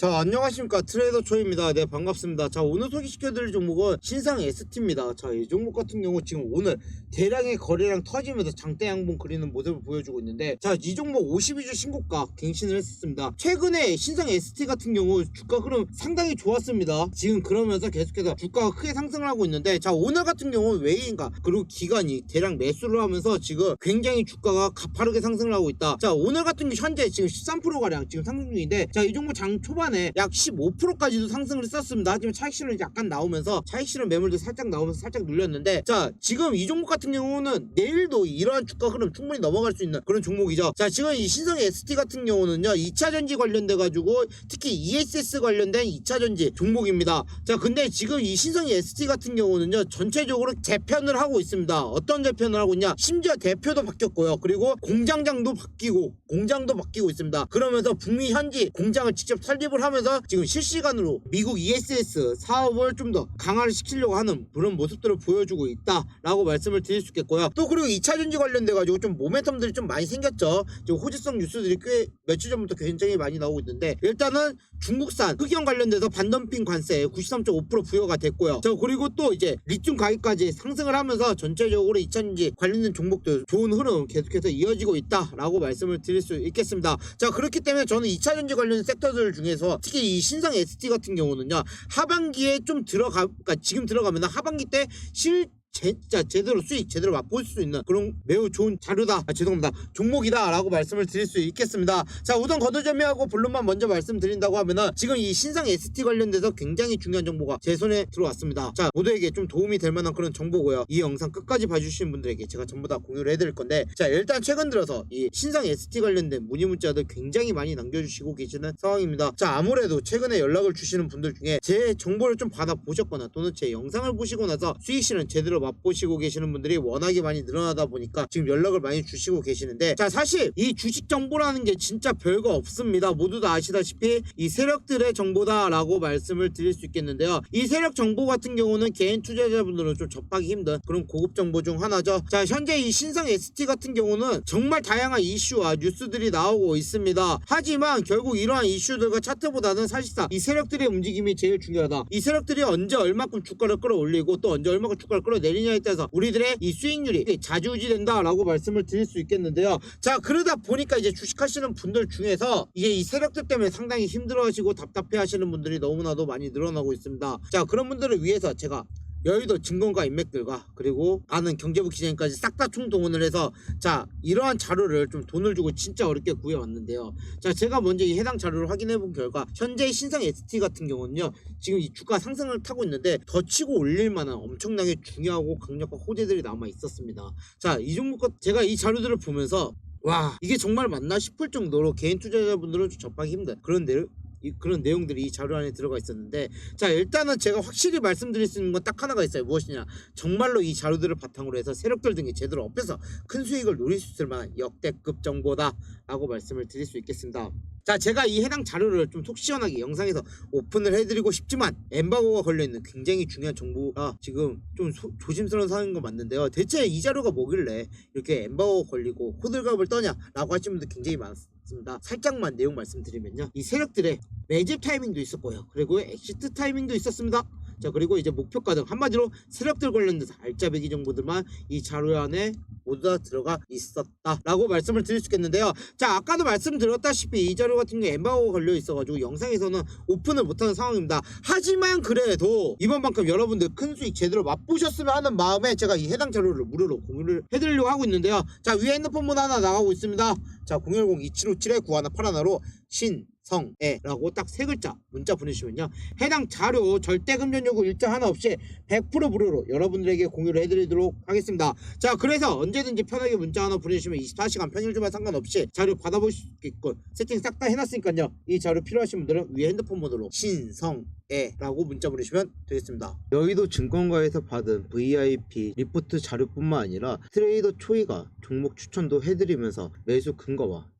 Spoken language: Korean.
자 안녕하십니까. 트레이더 초입니다. 네 반갑습니다. 자 오늘 소개시켜드릴 종목은 신상 ST입니다. 자 이 종목 같은 경우 지금 오늘 대량의 거래량 터지면서 장대 양봉 그리는 모습을 보여주고 있는데 자 이 종목 52주 신고가 갱신을 했었습니다. 최근에 신상 ST 같은 경우 주가 흐름 상당히 좋았습니다. 지금 그러면서 계속해서 주가가 크게 상승을 하고 있는데 자 오늘 같은 경우 외인가 그리고 기관이 대량 매수를 하면서 지금 굉장히 주가가 가파르게 상승을 하고 있다. 자 오늘 같은 경우 현재 지금 13%가량 지금 상승 중인데 자 이 종목 장 초반 에 약 15%까지도 상승을 했었습니다. 하지만 차익 실은 약간 나오면서 차익 실은 매물도 살짝 나오면서 살짝 눌렸는데 자 지금 이 종목 같은 경우는 내일도 이러한 주가 흐름 충분히 넘어갈 수 있는 그런 종목이죠. 자 지금 이 신성 ST 같은 경우는요 2차전지 관련돼 가지고 특히 ESS 관련된 2차전지 종목입니다. 자 근데 지금 이 신성 ST 같은 경우는요 전체적으로 재편을 하고 있습니다. 어떤 재편을 하고 있냐? 심지어 대표도 바뀌었고요. 그리고 공장장도 바뀌고 공장도 바뀌고 있습니다. 그러면서 북미 현지 공장을 직접 설립을 하면서 지금 실시간으로 미국 ESS 사업을 좀 더 강화를 시키려고 하는 그런 모습들을 보여주고 있다라고 말씀을 드릴 수 있겠고요. 또 그리고 2차 전지 관련돼 가지고 좀 모멘텀들이 좀 많이 생겼죠. 지금 호재성 뉴스들이 꽤 며칠 전부터 굉장히 많이 나오고 있는데 일단은 중국산 흑연 관련돼서 반덤핑 관세 93.5% 부여가 됐고요. 자 그리고 또 이제 리튬 가격까지 상승을 하면서 전체적으로 2차 전지 관련된 종목들 좋은 흐름 계속해서 이어지고 있다라고 말씀을 드릴 수 있겠습니다. 자 그렇기 때문에 저는 2차 전지 관련 섹터들 중에서 특히 이 신상 ST 같은 경우는요 하반기에 좀 들어가 그러니까 지금 들어가면 하반기 때 실 진짜 제대로 수익 제대로 맛볼 수 있는 그런 매우 좋은 자료다. 아, 죄송합니다. 종목이다 라고 말씀을 드릴 수 있겠습니다. 자 우선 거두절미하고 본론만 먼저 말씀드린다고 하면은 지금 이 신상 ST 관련돼서 굉장히 중요한 정보가 제 손에 들어왔습니다. 자 모두에게 좀 도움이 될 만한 그런 정보고요. 이 영상 끝까지 봐주시는 분들에게 제가 전부 다 공유를 해드릴 건데 자 일단 최근 들어서 이 신상 ST 관련된 문의 문자들 굉장히 많이 남겨주시고 계시는 상황입니다. 자 아무래도 최근에 연락을 주시는 분들 중에 제 정보를 좀 받아보셨거나 또는 제 영상을 보시고 나서 수익 실은 제대로 맛보시고 계시는 분들이 워낙에 많이 늘어나다 보니까 지금 연락을 많이 주시고 계시는데 자 사실 이 주식 정보라는 게 진짜 별거 없습니다. 모두 다 아시다시피 이 세력들의 정보다라고 말씀을 드릴 수 있겠는데요. 이 세력 정보 같은 경우는 개인 투자자분들은 좀 접하기 힘든 그런 고급 정보 중 하나죠. 자 현재 이 신상 ST 같은 경우는 정말 다양한 이슈와 뉴스들이 나오고 있습니다. 하지만 결국 이러한 이슈들과 차트보다는 사실상 이 세력들의 움직임이 제일 중요하다. 이 세력들이 언제 얼마큼 주가를 끌어올리고 또 언제 얼마큼 주가를 끌어내 리냐에 따라서 우리들의 이 수익률이 좌지우지된다라고 말씀을 드릴 수 있겠는데요. 자 그러다 보니까 이제 주식하시는 분들 중에서 이게 이 세력들 때문에 상당히 힘들어하시고 답답해하시는 분들이 너무나도 많이 늘어나고 있습니다. 자 그런 분들을 위해서 제가 여의도 증권가 인맥들과 그리고 아는 경제부 기자님까지 싹 다 총동원을 해서 자 이러한 자료를 좀 돈을 주고 진짜 어렵게 구해왔는데요. 자 제가 먼저 이 해당 자료를 확인해 본 결과 현재 신상 ST 같은 경우는요 지금 이 주가 상승을 타고 있는데 더 치고 올릴 만한 엄청나게 중요하고 강력한 호재들이 남아 있었습니다. 자이 종목 것 제가 이 자료들을 보면서 와 이게 정말 맞나 싶을 정도로 개인 투자자분들은 좀 접하기 힘든 그런 내용 이, 그런 내용들이 이 자료 안에 들어가 있었는데 자 일단은 제가 확실히 말씀드릴 수 있는 건 딱 하나가 있어요. 무엇이냐. 정말로 이 자료들을 바탕으로 해서 세력들 등이 제대로 업해서 큰 수익을 노릴 수 있을 만한 역대급 정보다 라고 말씀을 드릴 수 있겠습니다. 자 제가 이 해당 자료를 좀 속 시원하게 영상에서 오픈을 해드리고 싶지만 엠바고가 걸려있는 굉장히 중요한 정보가 지금 좀 소- 조심스러운 상황인 건 맞는데요. 대체 이 자료가 뭐길래 이렇게 엠바고가 걸리고 호들갑을 떠냐 라고 하시는 분들 굉장히 많습니다 살짝만 내용 말씀드리면요. 이 세력들의 매집 타이밍도 있었고요. 그리고 엑시트 타이밍도 있었습니다 자 그리고 이제 목표가 등 한마디로 세력들 관련돼서 알짜배기 정보들만 이 자료 안에 모두 다 들어가 있었다라고 말씀을 드릴 수 있겠는데요. 자 아까도 말씀드렸다시피 이 자료 같은 경우에 엠바고가 걸려 있어가지고 영상에서는 오픈을 못하는 상황입니다. 하지만 그래도 이번만큼 여러분들 큰 수익 제대로 맛보셨으면 하는 마음에 제가 이 해당 자료를 무료로 공유를 해드리려고 하고 있는데요. 자 위에 핸드폰 번호 하나 나가고 있습니다. 자 010-2757-9181로 신 성애라고 딱 세 글자 문자 보내주시면요. 해당 자료 절대 금전 요구 일자 하나 없이 100% 무료로 여러분들에게 공유를 해드리도록 하겠습니다. 자 그래서 언제든지 편하게 문자 하나 보내주시면 24시간 평일 주말 상관없이 자료 받아보실 수 있게끔 세팅 싹 다 해놨으니까요. 이 자료 필요하신 분들은 위에 핸드폰 번호로 신성애라고 문자 보내주시면 되겠습니다. 여의도 증권가에서 받은 VIP 리포트 자료뿐만 아니라 트레이더 초이가 종목 추천도 해드리면서 매수 근거와